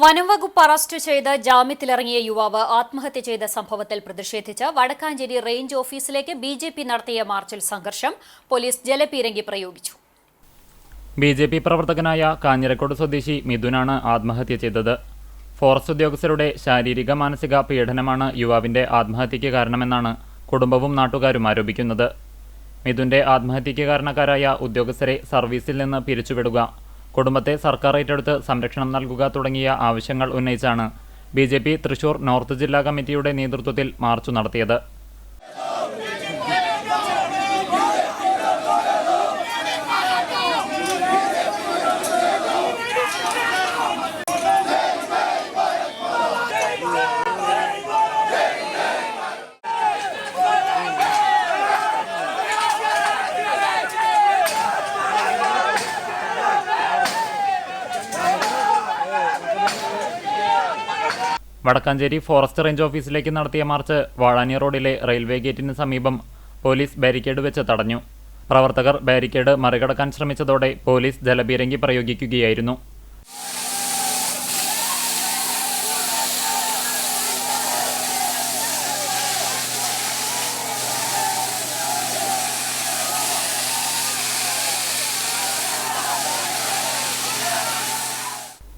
വനംവകുപ്പ് അറസ്റ്റ് ചെയ്ത് ജാമ്യത്തിലിറങ്ങിയ യുവാവ് ആത്മഹത്യ ചെയ്ത സംഭവത്തിൽ പ്രതിഷേധിച്ച് വടക്കാഞ്ചേരി റേഞ്ച് ഓഫീസിലേക്ക് ബി ജെ പി നടത്തിയ മാർച്ചിൽ സംഘർഷം പോലീസ് ജലപീരങ്കി പ്രയോഗിച്ചു. ബി ജെ പി പ്രവർത്തകനായ കാഞ്ഞിരക്കോട് സ്വദേശി മിഥുനാണ് ആത്മഹത്യ ചെയ്തത്. ഫോറസ്റ്റ് ഉദ്യോഗസ്ഥരുടെ ശാരീരിക മാനസിക പീഡനമാണ് യുവാവിന്റെ ആത്മഹത്യയ്ക്ക് കാരണമെന്നാണ് കുടുംബവും നാട്ടുകാരും ആരോപിക്കുന്നത്. മിഥുന്റെ ആത്മഹത്യയ്ക്ക് കാരണക്കാരായ ഉദ്യോഗസ്ഥരെ സർവീസിൽ നിന്ന് പിരിച്ചുവിടുക കുടുംബത്തെ സർക്കാർ ഏറ്റെടുത്ത് സംരക്ഷണം നൽകുക തുടങ്ങിയ ആവശ്യങ്ങൾ ഉന്നയിച്ചാണ് ബി തൃശൂർ നോർത്ത് ജില്ലാ കമ്മിറ്റിയുടെ നേതൃത്വത്തിൽ മാർച്ച് നടത്തിയത് വടക്കാഞ്ചേരി ഫോറസ്റ്റ് റേഞ്ച് ഓഫീസിലേക്ക് നടത്തിയ മാർച്ച് വാഴാനി റോഡിലെ റെയിൽവേ ഗേറ്റിന് സമീപം പോലീസ് ബാരിക്കേഡ് വെച്ച് തടഞ്ഞു. പ്രവർത്തകർ ബാരിക്കേഡ് മറികടക്കാൻ ശ്രമിച്ചതോടെ പോലീസ് ജലബീരങ്കി പ്രയോഗിക്കുകയായിരുന്നു.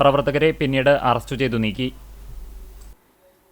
പ്രവർത്തകരെ പിന്നീട് അറസ്റ്റ് ചെയ്തു നീക്കി.